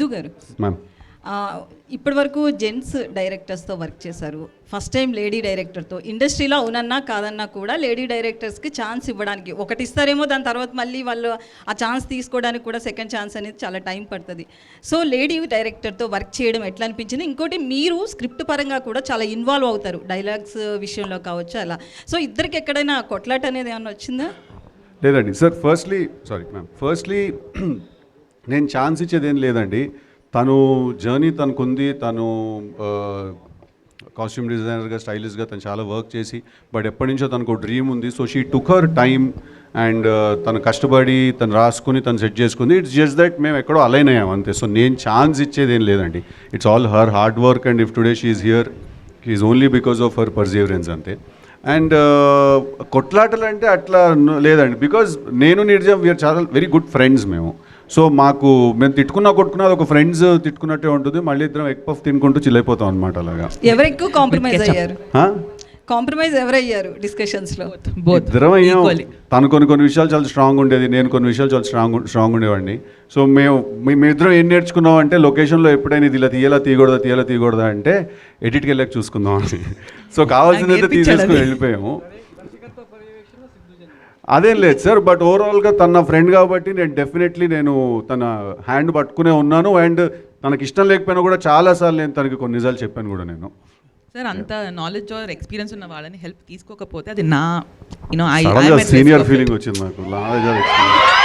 మధు గారు. ఇప్పటి వరకు జెంట్స్ డైరెక్టర్స్తో వర్క్ చేశారు. ఫస్ట్ టైం లేడీ డైరెక్టర్తో. ఇండస్ట్రీలో అవునన్నా కాదన్నా కూడా లేడీ డైరెక్టర్స్కి ఛాన్స్ ఇవ్వడానికి. ఒకటి ఇస్తారేమో దాని తర్వాత మళ్ళీ వాళ్ళు ఆ ఛాన్స్ తీసుకోవడానికి కూడా సెకండ్ ఛాన్స్ అనేది చాలా టైం పడుతుంది. సో లేడీ డైరెక్టర్తో వర్క్ చేయడం ఎట్లా అనిపించింది? ఇంకోటి మీరు స్క్రిప్ట్ పరంగా కూడా చాలా ఇన్వాల్వ్ అవుతారు. డైలాగ్స్ విషయంలో కావచ్చు అలా. సో ఇద్దరికి ఎక్కడైనా కొట్లాట అనేది ఏమన్నా వచ్చిందా? లేదండి. Sir firstly sorry ma'am firstly నేను ఛాన్స్ ఇచ్చేది ఏం లేదండి. తను జర్నీ తనకుంది తను కాస్ట్యూమ్ డిజైనర్గా స్టైలిష్గా తను చాలా వర్క్ చేసి బట్ ఎప్పటి నుంచో తనకు డ్రీమ్ ఉంది. So she took her time and తను కష్టపడి తను రాసుకుని తను సెట్ చేసుకుంది. ఇట్స్ జస్ట్ దట్ మేము ఎక్కడో అలైన్ అయ్యాం అంతే. సో నేను ఛాన్స్ ఇచ్చేది ఏం లేదండి it's all her hard work and if today she here is only because of her perseverance అంతే. అండ్ కొట్లాటలు అంటే అట్లా లేదండి. బికాజ్ నేను నిర్జం వీఆర్ చాలా వెరీ గుడ్ ఫ్రెండ్స్ మేము. సో మాకు మేము తిట్టుకున్నా కొట్టుకున్నా అది ఒక ఫ్రెండ్స్ తిట్టుకున్నట్టే ఉంటుంది. మళ్ళీ ఇద్దరం ఎగ్ పఫ్ తినుకుంటూ చిల్లైపోతాం అనమాట అలాగా. ఎవరు ఎక్కువ కాంప్రమైజ్ అయ్యారు? కాంప్రమైజ్ ఎవరయ్యారు డిస్కషన్స్లో? బోత్ ఇద్దరం అయ్యాం తను కొన్ని కొన్ని విషయాలు చాలా స్ట్రాంగ్ ఉండేది నేను కొన్ని విషయాలు చాలా స్ట్రాంగ్ స్ట్రాంగ్ ఉండేవాడిని. సో మేము మీ- మేమిద్దరం ఏం నేర్చుకున్నాం అంటే లొకేషన్లో ఎప్పుడైనా ఇది ఇలా తీయాలా తీయకూడదా తీయాలా తీయకూడదా అంటే ఎడిట్కి వెళ్ళాక చూసుకుందాం అని. సో కావాల్సిందైతే నేర్పించాడు తీసేసుకుని అది. వెళ్ళిపోయాము. అదేం లేదు సార్ బట్ ఓవరాల్గా తన ఫ్రెండ్ కాబట్టి నేను డెఫినెట్లీ నేను తన హ్యాండ్ పట్టుకునే ఉన్నాను. అండ్ తనకి ఇష్టం లేకపోయినా కూడా చాలాసార్లు నేను తనకి కొన్ని నిజాలు చెప్పాను కూడా నేను. సార్ అంత నాలెడ్జ్ ఆర్ ఎక్స్పీరియన్స్ ఉన్న వాళ్ళని హెల్ప్ తీసుకోకపోతే అది నా యూనో ఐ సడన్గా సీనియర్ ఫీలింగ్ వచ్చింది నాకు. లాగా experience.